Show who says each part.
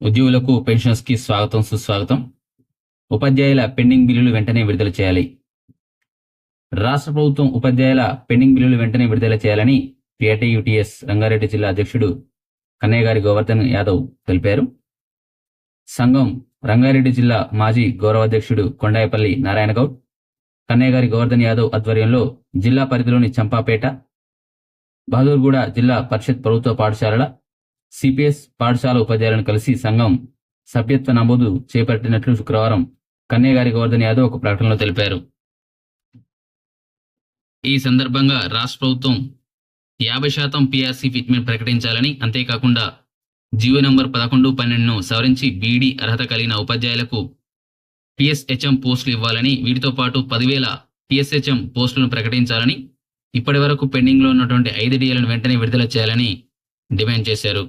Speaker 1: ఉద్యోగులకు పెన్షన్స్కి స్వాగతం సుస్వాగతం. ఉపాధ్యాయుల పెండింగ్ బిల్లులు వెంటనే విడుదల చేయాలి. రాష్ట్ర ప్రభుత్వం ఉపాధ్యాయుల పెండింగ్ బిల్లులు వెంటనే విడుదల చేయాలని పిఐటియుటిఎస్ రంగారెడ్డి జిల్లా అధ్యక్షుడు కన్నయ్యగారి గోవర్ధన్ యాదవ్ తెలిపారు. సంఘం రంగారెడ్డి జిల్లా మాజీ గౌరవాధ్యక్షుడు కొండాయపల్లి నారాయణ గౌడ్ కన్నయ్యగారి గోవర్ధన్ యాదవ్ ఆధ్వర్యంలో జిల్లా పరిధిలోని చంపాపేట బహదూర్గూడ జిల్లా పరిషత్ ప్రభుత్వ పాఠశాలల సిపిఎస్ పాఠశాల ఉపాధ్యాయులను కలిసి సంఘం సభ్యత్వ నమోదు చేపట్టినట్లు శుక్రవారం కన్యగారి గోవర్ధన్ యాదవ్ ఒక ప్రకటనలో తెలిపారు. ఈ సందర్భంగా రాష్ట్ర ప్రభుత్వం యాభై శాతం పిఆర్సీ ఫిట్మెంట్ ప్రకటించాలని అంతేకాకుండా జీవో నంబర్ పదకొండు పన్నెండును సవరించి బీడీ అర్హత కలిగిన ఉపాధ్యాయులకు పిఎస్హెచ్ఎం పోస్టులు ఇవ్వాలని వీటితో పాటు పదివేల పిఎస్హెచ్ఎం పోస్టులను ప్రకటించాలని ఇప్పటి వరకు పెండింగ్లో ఉన్నటువంటి ఐదు డిఎలను వెంటనే విడుదల చేయాలని డిమాండ్ చేశారు.